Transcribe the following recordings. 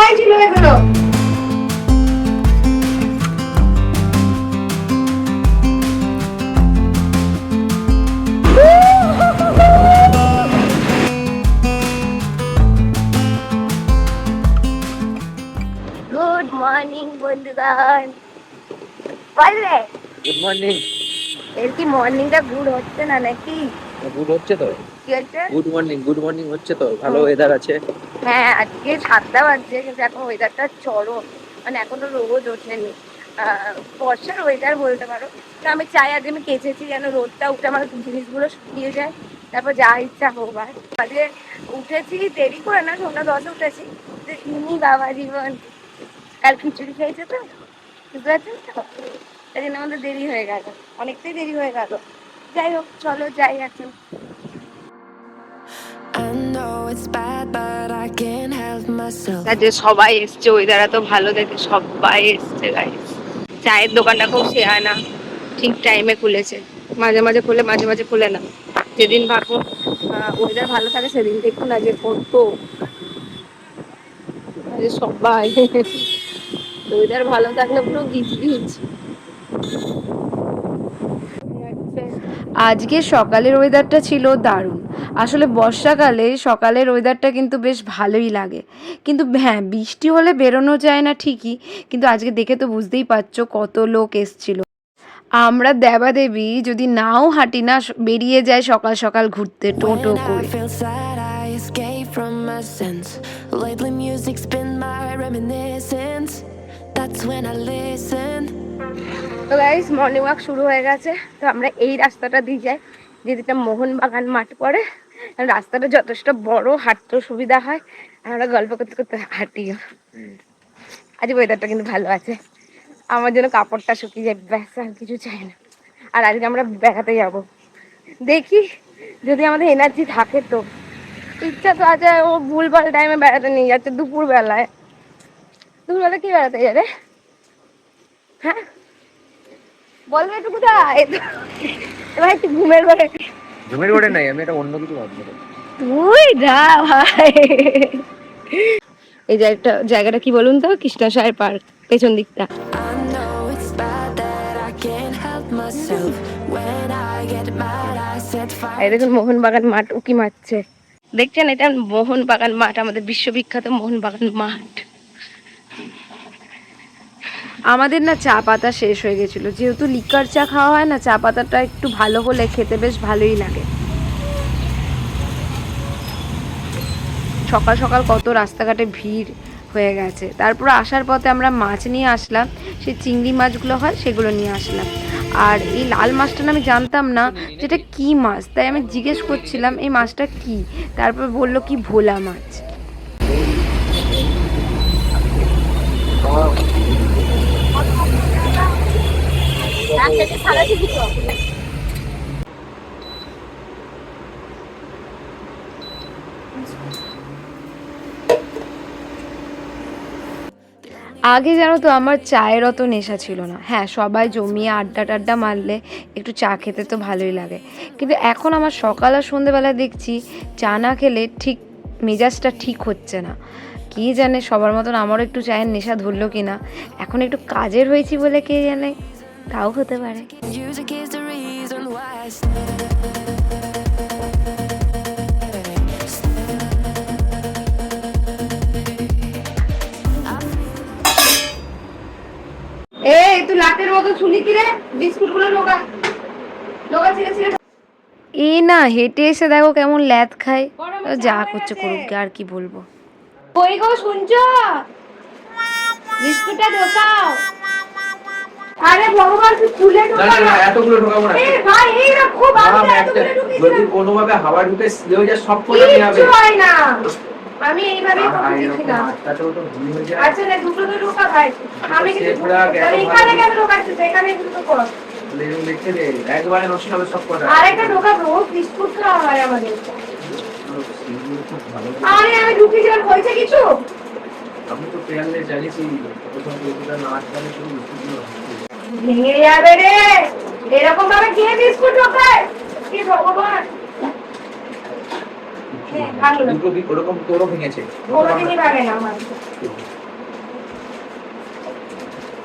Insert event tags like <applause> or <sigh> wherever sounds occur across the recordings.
হয়েছিল এগুলো good morning বন্ধুগণ বললে গুড মর্নিং এর কি মর্নিংটা গুড হচ্ছে না নাকি গুড হচ্ছে তো? কি হচ্ছে? গুড মর্নিং গুড মর্নিং হচ্ছে তো? ভালো ওয়েদার আছে? হ্যাঁ আজকে সাতটা বাজছে কিন্তু এখন ওয়েদারটা চরম। মানে এখনও রোদ ওঠেনি। বর্ষার ওয়েদার বলতে পারো। তো আমি চাই আজকে আমি কেচেছি যেন রোদটা উঠে আমার জিনিসগুলো শুকিয়ে যায়। তারপর যা ইচ্ছা হোক আর। আজকে উঠেছি দেরি করে না সন্ধ্যা দশে উঠেছি। যে ইনি বাবা জীবন। কাল খিচুড়ি খেয়েছে তো? বুঝতে পারছেন তো? তাই জন্য আমাদের দেরি হয়ে গেল। অনেকটাই দেরি হয়ে গেল। যাই হোক চলো যাই এখন. আজকে সবাই এসছে ওয়েদার এত ভালো দেখে সবাই এসছে গাইস চায়ের দোকানটা খুব শেয়ানা। ঠিক টাইমে খুলেছে। মাঝে মাঝে খুলে মাঝে মাঝে খুলে না। যেদিন ভাবো ওয়েদার ভালো থাকে সেদিন দেখুন না যে কত সবাই। <laughs> ওয়েদার ভালো থাকলে পুরো গিজ গিজ আজকে সকালের ওয়েদারটা ছিল দারুণ আসলে বর্ষাকালে সকালের ওয়েদারটা কিন্তু বেশ ভালোই লাগে কিন্তু হ্যাঁ বৃষ্টি হলে বেরোনো যায় না ঠিকই কিন্তু আজকে দেখে তো বুঝতেই পারছ কত লোক এসছিল আমরা দেবাদেবী যদি নাও হাঁটি না বেরিয়ে যায় সকাল সকাল ঘুরতে টোটো করে. Lately, music's been my reminiscence. তো গাইস মর্নিং ওয়াক শুরু হয়ে গেছে। তো আমরা এই রাস্তাটা দিয়ে যাই। যেদিকটা মোহনবাগান মাঠ পড়ে রাস্তাটা যথেষ্ট বড়, হাঁটতেও সুবিধা হয়। আমরা গল্প করতে করতে হাঁটিও। আজ ওয়েদারটা কিন্তু ভালো আছে। আমার জন্য কাপড়টা শুকিয়ে যায়, ব্যাস, আর কিছু চাই না। আর আজকে আমরা বেড়াতে যাব। দেখি, যদি আমাদের এনার্জি থাকে তো। ইচ্ছা তো আছে ও ভুলভাল টাইমে বেড়াতে নিয়ে যাচ্ছে দুপুর বেলায় দুপুরবেলা কি বেড়াতে যাবে হ্যাঁ? বলবে একটু কোথায় এবার একটু ঘুমের ঘরে ঘুমের ঘরে নাই আমি এটা অন্য কিছু ভাবছি। তুই যা ভাই। এই জায়গাটা জায়গাটা কি বলুন তো? কৃষ্ণসায়ের পার্ক পেছন দিকটা। এই. দেখুন মোহনবাগান মাঠ উকি মারছে। দেখছেন এটা মোহনবাগান মাঠ আমাদের বিশ্ববিখ্যাত মোহনবাগান মাঠ। আমাদের না চা পাতা শেষ হয়ে গেছিল। যেহেতু লিকার চা খাওয়া হয় না, চা পাতাটা একটু ভালো হলে খেতে বেশ ভালোই লাগে। সকাল সকাল কত রাস্তাঘাটে ভিড় হয়ে গেছে। তারপর আসার পথে আমরা মাছ নিয়ে আসলাম। সেই চিংড়ি মাছগুলো হয়, সেগুলো নিয়ে আসলাম। আর এই লাল মাছটা না আমি জানতাম না যেটা কি মাছ। তাই আমি জিজ্ঞেস করছিলাম, এই মাছটা কি? তারপর বলল, কি ভোলা মাছ? আগে জানো তো আমার চায়ের অত নেশা ছিল না। হ্যাঁ সবাই জমিয়ে আড্ডা টাড্ডা মারলে একটু চা খেতে তো ভালোই লাগে। কিন্তু এখন আমার সকাল আর সন্ধেবেলা দেখছি চা না খেলে ঠিক মেজাজটা ঠিক হচ্ছে না। কে জানে সবার মতন আমারও একটু চায়ের নেশা ধরলো কি না এখন একটু কাজের হয়েছি বলে কে জানে। তাও হতে পারে। Music is the reason why I stay. এই তুই লাটের মতো শুনি কি রে? বিস্কুটগুলো লোকা লোকা ছিঁড়ে ছিঁড়ে। এ না হেঁটে এসে দেখো কেমন ল্যাদ খায়। যা করছে করুক গে, আর কি বলব। কই গো শুনছো? বিস্কুটটা ঢোকাও। আরে ভগবান তুই না এতগুলো ঢোকাবো না এ ভাই এই না খুব আমি একটা যদি না। কোনোভাবে হাওয়া ঢুকে যায় সব নিয়ে কিচ্ছু হয় না। আমি তো আচ্ছা না দুটো তো ঢোকা ভাই। আমি কিছু সে পুরা তাহলে এত এখানে কেন ঢোকাচ্ছিস? এখানে দুটো কর। তাহলে এরকম দেখতে দে, একবারে নষ্ট হবে সব কটা। আরেকটা ঢোকা রোজ বিস্কুট খাওয়া হয় আমাদের। সেগুলো খুব ভালো। আরে আমি ঢুকিয়েছিলাম হয়েছে কিছু? আমি তো প্রথম না। ভেঙে যাবে রে। এরকম ভাবে কে বিস্কুট ঢোকায় কি ভগবান। ভাঙলো। দুটো বি- ওরকম তোরও ভেঙেছে। কোনোদিনই ভাঙে না আমার।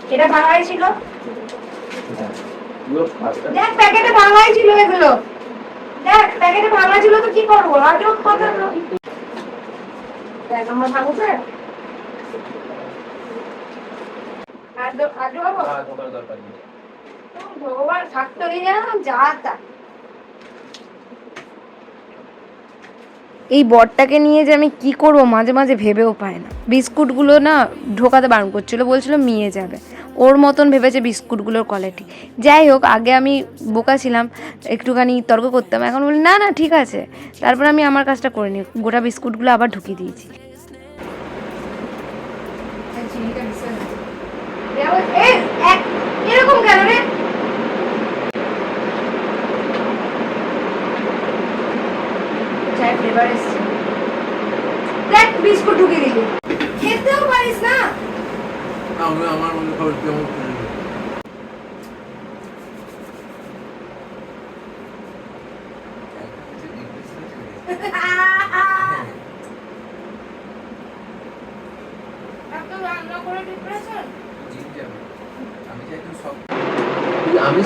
এটা ভাঙাই ছিল। হ্যাঁ। ফাঁকা। দেখ প্যাকেটে ভাঙাই ছিল এগুলো। দেখ প্যাকেটে ভাঙা ছিল তো কি করব? আজও কথা। দেখ আমার ভাঙছে আজও আজও হব আর ঢোকার দরকার নেই। ভগবান থাকতো না যা তা। এই বরটাকে নিয়ে যে আমি কি করব মাঝে মাঝে ভেবেও পাই না। বিস্কুটগুলো না ঢোকাতে বারণ করছিল বলছিল মিয়ে যাবে। ওর মতন ভেবেছে বিস্কুটগুলোর কোয়ালিটি যাই হোক আগে আমি বোকা ছিলাম একটুখানি তর্ক করতাম। এখন বলি না না ঠিক আছে। তারপর আমি আমার কাজটা করে নিই গোটা বিস্কুটগুলো আবার ঢুকিয়ে দিয়েছি এরকম কেন রে চায়ের ফ্লেভার বিস্কুট ঢুকিয়ে দিলি। খেতেও পারিস না। আমি আমার মনে খবর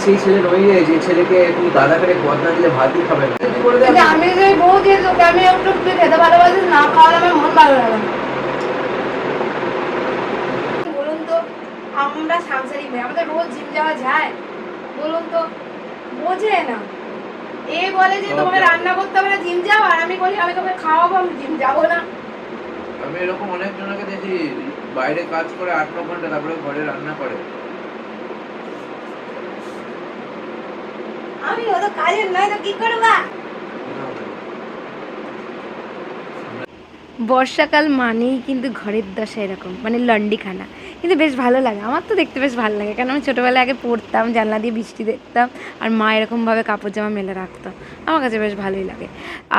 সেই ছেলে নই রে যে ছেলেকে তুই দাদা করে বদনা দিলে ভাতই খাবে না। আমি- যে বউ দিয়ে তোকে আমি একটু তুই খেতে ভালোবাসিস না খাওয়ালে আমার মন ভালো লাগে না। বলুন তো আমরা সাংসারিক মেয়ে আমাদের রোজ জিম যাওয়া যায়? বলুন তো বোঝে না। এ বলে যে তোমাকে রান্না করতে হবে না জিম যাও আর আমি বলি আমি তোকে খাওয়াবো আমি জিম যাব না। আমি এরকম অনেক জনকে দেখি বাইরে কাজ করে আট ন ঘণ্টা তারপরে ঘরে রান্না করে। আমি কাজের তো কি করবা? বর্ষাকাল মানেই কিন্তু ঘরের দশা এরকম মানে লন্ডিখানা। কিন্তু বেশ ভালো লাগে, আমার তো দেখতে বেশ ভালো লাগে, কারণ আমি ছোটোবেলায় আগে পড়তাম, জানলা দিয়ে বৃষ্টি দেখতাম, আর মা এরকমভাবে কাপড় জামা মেলে রাখতো। আমার কাছে বেশ ভালোই লাগে।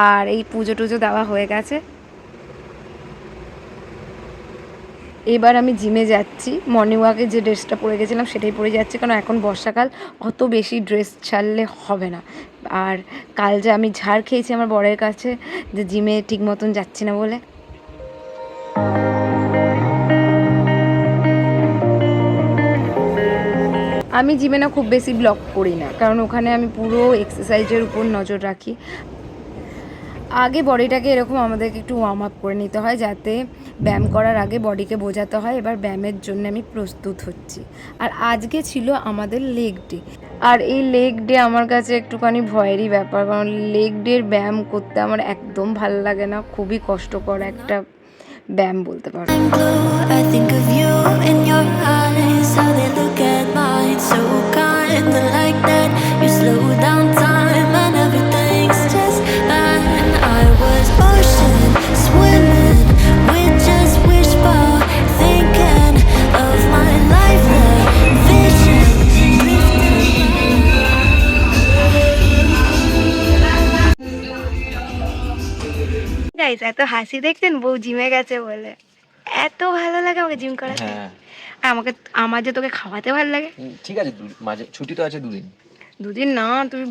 আর এই পুজো টুজো দেওয়া হয়ে গেছে। এবার আমি জিমে যাচ্ছি। মর্নিং ওয়াকে যে ড্রেসটা পরে গেছিলাম সেটাই পরে যাচ্ছি কারণ এখন বর্ষাকাল, অত বেশি ড্রেস ছাড়লে হবে না। আর কাল যে আমি ঝাড় খেয়েছি আমার বরের কাছে যে জিমে ঠিক মতন যাচ্ছি না বলে। আমি জিমে না খুব বেশি ব্লক করি না, কারণ ওখানে আমি পুরো এক্সারসাইজের উপর নজর রাখি। আগে বডিটাকে এরকম আমাদেরকে একটু ওয়ার্ম আপ করে নিতে হয় যাতে ব্যায়াম করার আগে বডিকে বোঝাতে হয়। এবার ব্যায়ামের জন্য আমি প্রস্তুত হচ্ছি। আর আজকে ছিল আমাদের লেগ ডে আর এই লেগ ডে আমার কাছে একটুখানি ভয়েরই ব্যাপার। কারণ লেগ ডের ব্যায়াম করতে আমার একদম ভালো লাগে না। খুবই কষ্টকর একটা ব্যায়াম বলতে পারো। গাইস এত হাসি দেখছেন বউ জিমে গেছে বলে। এত ভালো লাগে আমাকে জিম করাতে। হ্যাঁ। আর আমাকে আমার যে তোকে খাওয়াতে ভালো লাগে। ঠিক আছে মাঝে ছুটি তো আছে দুদিন। দুদিন না তুই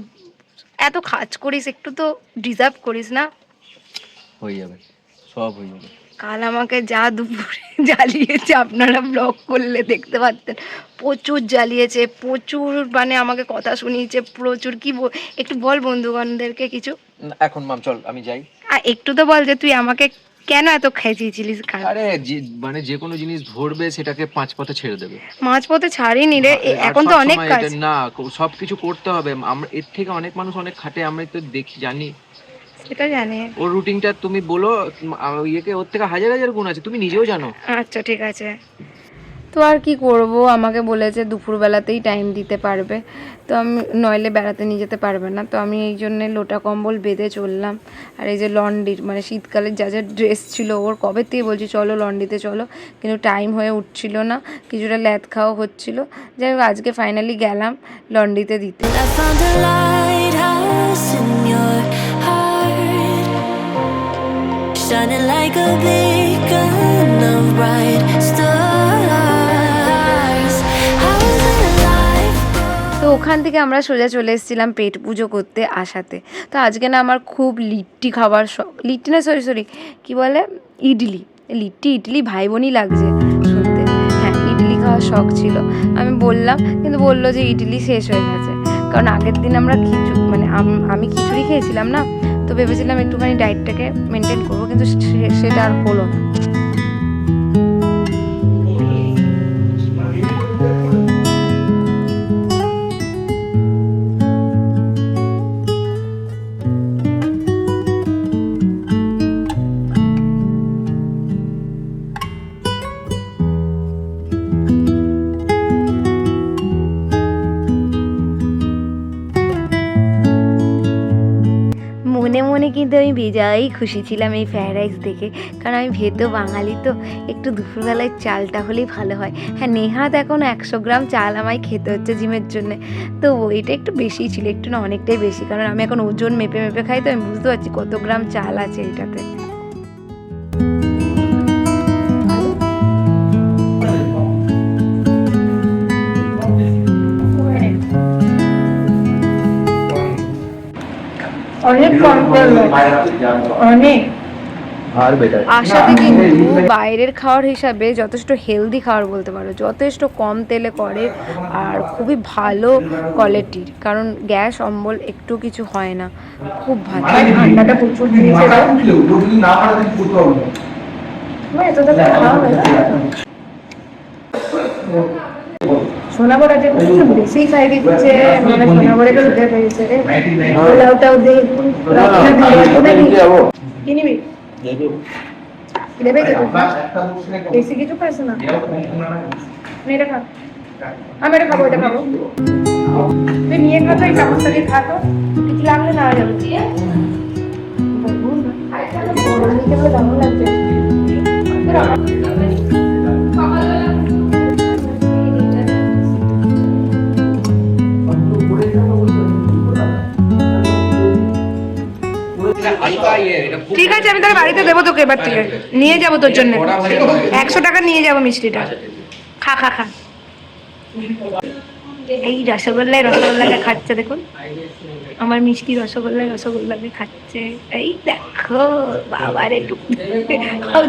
এত কাজ করিস একটু তো ডিজার্ভ করিস না। হয়ে যাবে সব হয়ে যাবে। কাল আমাকে যা দুপুরে <laughs> জ্বালিয়েছে আপনারা ব্লগ করলে দেখতে পারতেন। প্রচুর জ্বালিয়েছে প্রচুর মানে আমাকে কথা শুনিয়েছে প্রচুর। কি একটু বল বন্ধুগণদেরকে কিছু। এখন মাম চল আমি যাই। আর একটু তো বল যে তুই আমাকে কেন এত খেঁচিয়েছিলিস? কাল। আরে মানে যে কোনো জিনিস ধরবে সেটাকে পাঁচ পথে ছেড়ে দেবে। পাঁচ পথে ছাড়িনি রে এখন তো অনেক কাজ। না সব কিছু করতে হবে। আমরা এর থেকে অনেক মানুষ অনেক খাটে আমরা তো দেখি জানি। সেটা জানি। ওর রুটিনটা তুমি বলো ইয়েকে ওর থেকে হাজার হাজার গুণ আছে তুমি নিজেও জানো। আচ্ছা ঠিক আছে। তো আর কি করব? আমাকে বলেছে দুপুরবেলাতেই টাইম দিতে পারবে। তো আমি নইলে বেড়াতে নিয়ে যেতে পারবে না। তো আমি এই জন্যে লোটা কম্বল বেঁধে চললাম। আর এই যে লন্ডির মানে শীতকালের যা যা ড্রেস ছিল, ওর কবে থেকে বলছি, চলো লন্ডিতে চলো। কিন্তু টাইম হয়ে উঠছিল না, কিছুটা ল্যাদ খাওয়া হচ্ছিল। যাই হোক, আজকে ফাইনালি গেলাম লন্ডিতে দিতে। Shining like a beacon of bright stars. ওখানে থেকে আমরা সোজা চলে এসেছিলাম পেট পুজো করতে আসাতে। তো আজকে না আমার খুব লিট্টি খাবার শখ লিট্টি না সরি সরি কী বলে? ইডলি। লিট্টি, ইডলি ভাই বোনই লাগছে শুনতে। হ্যাঁ ইডলি খাওয়ার শখ ছিল। আমি বললাম, কিন্তু বলল যে ইডলি শেষ হয়ে গেছে। কারণ আগের দিন আমরা খিচুড়ি মানে আমি খিচুড়ি খেয়েছিলাম না, তো ভেবেছিলাম একটুখানি ডায়েটটাকে মেনটেন করব, কিন্তু সেটা আর হলো না। বেজাই খুশি ছিলাম এই ফ্রায়েড রাইস দেখে। কারণ আমি ভেতো বাঙালি তো, একটু দুপুরবেলায় চালটা হলেই ভালো হয়। হ্যাঁ নেহাত এখন একশো গ্রাম চাল আমায় খেতে হচ্ছে জিমের জন্য। তো এটা একটু বেশি ছিল, একটু না অনেকটাই বেশি। কারণ আমি এখন ওজন মেপে মেপে খাই, তো আমি বুঝতে পারছি কত গ্রাম চাল আছে এটাতে। অনেক কম অনেক। আর বেটার আশাতে কিন্তু বাইরের খাওয়ার হিসাবে যথেষ্ট হেলদি খাবার বলতে পারো যথেষ্ট কম তেলে করে আর খুবই ভালো কোয়ালিটির কারণ গ্যাস অম্বল একটু কিছু হয় না। খুব ভালো। ঠান্ডাটা প্রচুর দিয়েছে। সোনা বড়া যে বেশি খাই দিচ্ছে মানে সোনা বড়াটা উঠে পেয়েছে রে পোলাওটাও দে কি নিবি? দেবে কি বেশি কিছু খাস না। এটা খা আমি এটা খাব এটা খাব। তুই নিয়ে খা তো এই চামচটা দিয়ে খা তো। কিছু লাগলে না। যাবে দারুণ লাগছে ঠিক আছে আমি তাহলে বাড়িতে দেবো তোকে এবার থেকে নিয়ে যাব তোর জন্য। একশো টাকা নিয়ে যাব মিষ্টিটা। খা খা খা। এই রসগোল্লায় রসগোল্লাকে খাচ্ছে দেখুন। আমার মিষ্টি রসগোল্লায় রসগোল্লাকে খাচ্ছে। এই দেখো বাবার একটু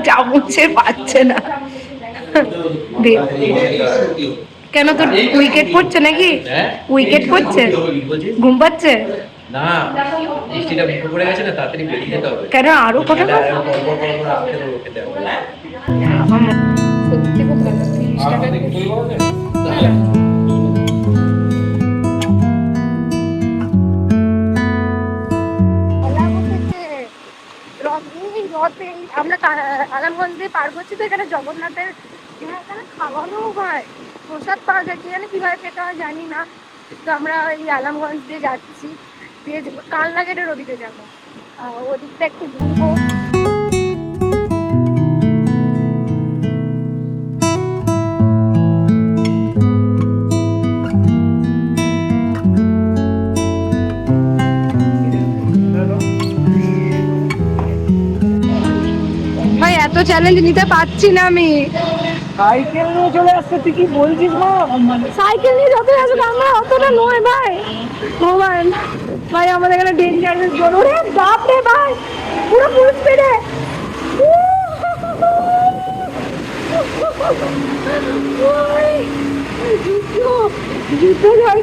চামচে পাচ্ছে না। কেন তোর উইকেট পড়ছে নাকি? উইকেট পড়ছে? ঘুম পাচ্ছে? না বৃষ্টিটা মুখে পড়ে গেছে না তাড়াতাড়ি বেরিয়ে যেতে হবে। কেন? আরও কটা সত্যি খুব ভালো তিরিশ টাকা আমরা আলামগঞ্জ দিয়ে পার করছি তো এখানে জগন্নাথের এখানে খাওয়ানো হয় প্রসাদ পাওয়া যায় কি জানি কীভাবে খেতে হয় জানি না তো আমরা এই আলামগঞ্জ দিয়ে যাচ্ছি। দিয়ে কালনা গেটের ওদিকে যাব। ওদিকটা একটু ঘুরবো। ভাই এত চ্যালেঞ্জ নিতে পারছি না আমি। সাইকেল নিয়ে চলে আসছে তুই কি বলছিস মা? সাইকেল নিয়ে যত আসবে আমরা অতটা নয় ভাই। মোবাইল। ভাই, আমাদের এখানে ডেঞ্জার জোন বাপ রে ভাই, পুরো ফুল স্পিডে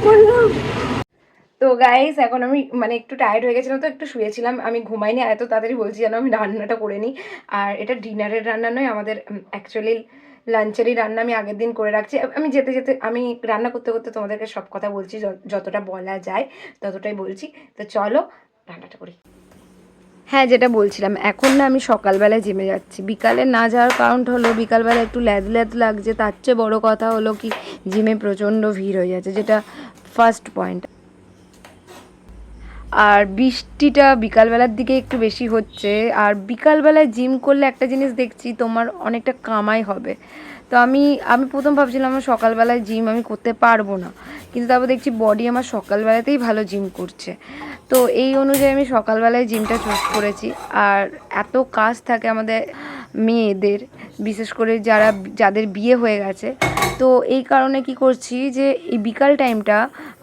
করলাম। তো গাইস এখন আমি মানে একটু টায়ার্ড হয়ে গেছিলাম, তো একটু শুয়েছিলাম। আমি ঘুমাইনি, এত তাড়াতাড়ি বলছি যেন আমি রান্নাটা করে নিই। আর এটা ডিনারের রান্না নয়, আমাদের অ্যাকচুয়ালি লাঞ্চেরই রান্না আমি আগের দিন করে রাখছি। আমি যেতে যেতে, আমি রান্না করতে করতে তোমাদেরকে সব কথা বলছি যতটা বলা যায় ততটাই বলছি। তো চলো, রান্নাটা করি। হ্যাঁ যেটা বলছিলাম, এখন না আমি সকালবেলায় জিমে যাচ্ছি। বিকালে না যাওয়ার কারণ হলো, বিকালবেলা একটু ল্যাদ ল্যাদ লাগছে, তার চেয়ে বড়ো কথা হলো কি, জিমে প্রচণ্ড ভিড় হয়ে যাচ্ছে, যেটা ফার্স্ট পয়েন্ট আর বৃষ্টিটা বিকালবেলার দিকে একটু বেশি হচ্ছে। আর বিকালবেলায় জিম করলে একটা জিনিস দেখছি, তোমার অনেকটা কামাই হবে। তো আমি আমি প্রথম ভাবছিলাম আমার সকালবেলায় জিম আমি করতে পারব না। কিন্তু তারপর দেখছি বডি আমার সকালবেলাতেই ভালো জিম করছে। তো এই অনুযায়ী আমি সকালবেলায় জিমটা চুজ করেছি। আর এত কাজ থাকে আমাদের মেয়েদের, বিশেষ করে যারা, যাদের বিয়ে হয়ে গেছে। তো এই কারণে কি করছি যে, এই বিকাল টাইমটা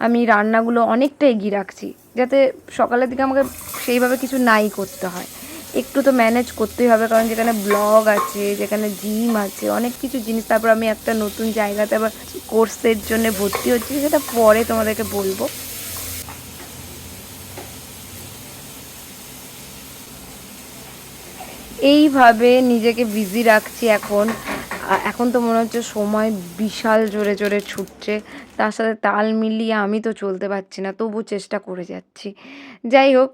আমি রান্নাগুলো অনেকটা এগিয়ে রাখছি। যাতে সকালের দিকে আমাকে সেইভাবে কিছু নাই করতে হয়। একটু তো ম্যানেজ করতেই হবে, কারণ যেখানে ব্লগ আছে, যেখানে জিম আছে, অনেক কিছু জিনিস, তারপর আমি একটা নতুন জায়গাতে আবার কোর্সের জন্য ভর্তি হচ্ছি, সেটা পরে তোমাদেরকে বলব। এইভাবে নিজেকে বিজি রাখছি এখন। এখন তো মনে হচ্ছে সময় বিশাল জোরে জোরে ছুটছে, তার সাথে তাল মিলিয়ে আমি তো চলতে পারছি না, তবু চেষ্টা করে যাচ্ছি। যাই হোক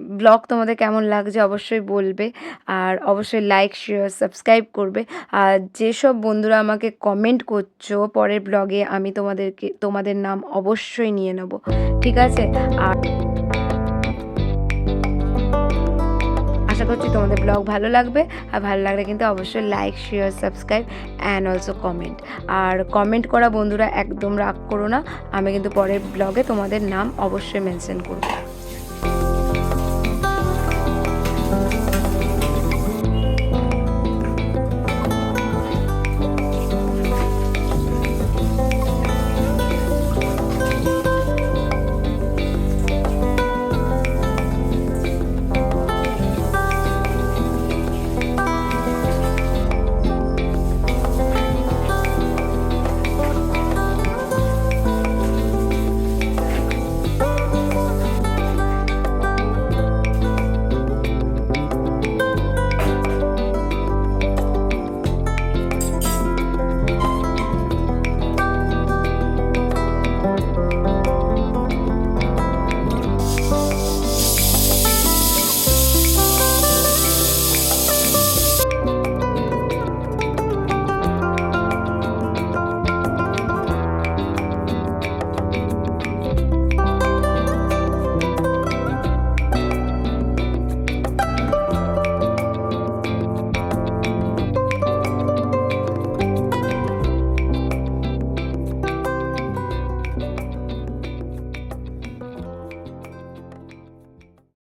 ব্লগ তোমাদের কেমন লাগছে অবশ্যই বলবে। আর অবশ্যই লাইক শেয়ার সাবস্ক্রাইব করবে। আর যেসব বন্ধুরা আমাকে কমেন্ট করছ পরের ব্লগে আমি তোমাদেরকে, তোমাদের নাম অবশ্যই নিয়ে নেব। ঠিক আছে? আর আশা করছি তোমাদের ব্লগ ভালো লাগবে। আর ভালো লাগলে কিন্তু অবশ্যই like share subscribe and also comment R comment করা বন্ধুরা একদম রাগ করো না। আমি কিন্তু পরের ব্লগে তোমাদের নাম অবশ্যই মেনশন করব।